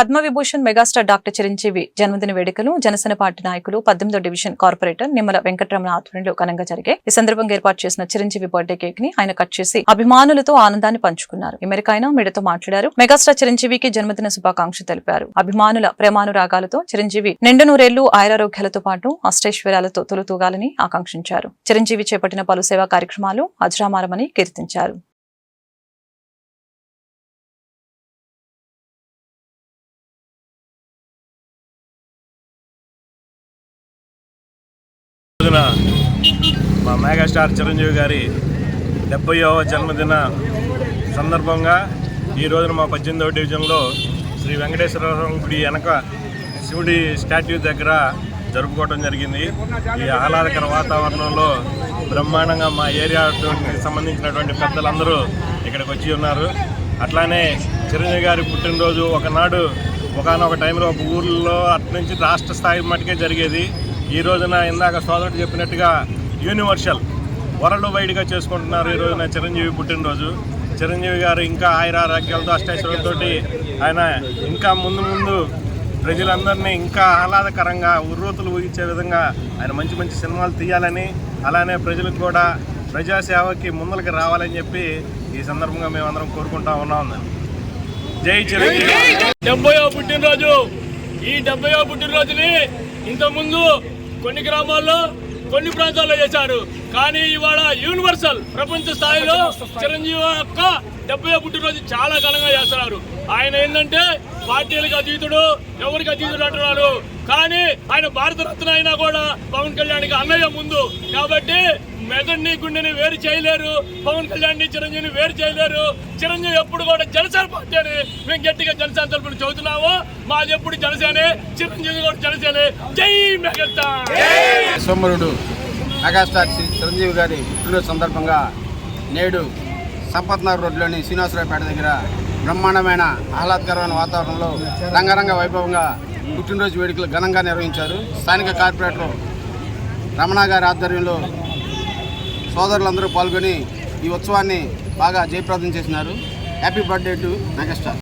Padma Vibhushan megastar doctor Chiranjeevi జన్మదిన వేడుకలు Janasena party నాయకులు పద్దెనిమిదో డివిజన్ కార్పొరేటర్ నిమ్మల వెంకటరమణ ఆధ్వర్యంలో ఘనంగా జరిగాయి. ఈ సందర్భంగా ఏర్పాటు చేసిన చిరంజీవి బర్త్డే కేక్ని ఆయన కట్ చేసి అభిమానులతో ఆనందాన్ని పంచుకున్నారు. ఈ మేరకు ఆయన మీడియాతో మాట్లాడారు. మెగాస్టార్ చిరంజీవికి జన్మదిన శుభాకాంక్షలు తెలిపారు. అభిమానుల ప్రేమానురాగాలతో చిరంజీవి నిండు నూరేళ్ళు ఆయురారోగ్యాలతో పాటు అష్టైశ్వర్యాలతో తొలుతూగాలని ఆకాంక్షించారు. చిరంజీవి చేపట్టిన పలు సేవా కార్యక్రమాలు అజరామారమని కీర్తించారు. మా మెగాస్టార్ చిరంజీవి గారి డెబ్బయో జన్మదిన సందర్భంగా ఈ రోజున మా పద్దెనిమిదవ డివిజన్లో శ్రీ వెంకటేశ్వర గుడి వెనక శివుడి స్టాట్యూ దగ్గర జరుపుకోవడం జరిగింది. ఈ ఆహ్లాదకర వాతావరణంలో బ్రహ్మాండంగా మా ఏరియా సంబంధించినటువంటి పెద్దలందరూ ఇక్కడికి వచ్చి ఉన్నారు. అట్లానే చిరంజీవి గారి పుట్టినరోజు ఒకనాడు ఒకనొక టైంలో ఒక ఊర్లో అటు నుంచి రాష్ట్ర స్థాయి మటుకే జరిగేది. ఈ రోజున ఇందాక సోదరుడు చెప్పినట్టుగా యూనివర్సల్. వరల్డ్ వైడ్గా చేసుకుంటున్నారు ఈ రోజున చిరంజీవి పుట్టినరోజు. చిరంజీవి గారు ఇంకా ఆయుర ఆరోగ్యాలతో అష్టైశ్వర్యంతో ఆయన ఇంకా ముందు ముందు ప్రజలందరినీ ఇంకా ఆహ్లాదకరంగా ఉర్రూతులు ఊగించే విధంగా ఆయన మంచి మంచి సినిమాలు తీయాలని అలానే ప్రజలకు కూడా ప్రజాసేవకి ముందరికి రావాలని చెప్పి ఈ సందర్భంగా మేమందరం కోరుకుంటా ఉన్నాం. జై చిరంజీవి డెబ్బయో పుట్టినరోజు. ఈ డెబ్బయో పుట్టినరోజుని ఇంతకుముందు కొన్ని గ్రామాల్లో కొన్ని ప్రాంతాల్లో చేశారు. కానీ ఇవాళ యూనివర్సల్ ప్రపంచ స్థాయిలో చిరంజీవి యొక్క డెబ్బై పుట్టినరోజు చాలా ఘనంగా చేస్తున్నారు. ఆయన ఏంటంటే పార్టీలకు అతీతుడు ఎవరికి అతీతుడు అంటున్నారు కానీ ఆయన భారతరత్న అయినా కూడా పవన్ కళ్యాణ్కి అన్నయ్య ముందు. కాబట్టి మెదడిని గుండెని వేరు చేయలేరు. పవన్ కళ్యాణ్ని చిరంజీవిని వేరు చేయలేరు. చిరంజీవి ఎప్పుడు కూడా జనసేన పార్టీ అని మేము గట్టిగా జనసేన తరపున చదువుతున్నాము మాది ఎప్పుడు జనసేనే చిరంజీవి కూడా జనసేనే. జై మెగస్తా సోమరుడు మెగాస్టార్ చిరంజీవి గారి పుట్టినరోజు సందర్భంగా నేడు సంపత్నగర్ రోడ్లోని శ్రీనివాసరావుపేట దగ్గర బ్రహ్మాండమైన ఆహ్లాదకరమైన వాతావరణంలో రంగరంగ వైభవంగా పుట్టినరోజు వేడుకలు ఘనంగా నిర్వహించారు. స్థానిక కార్పొరేటర్ రమణ గారి ఆధ్వర్యంలో సోదరులందరూ పాల్గొని ఈ ఉత్సవాన్ని బాగా జయప్రదం చేసినారు. Happy birthday to megastar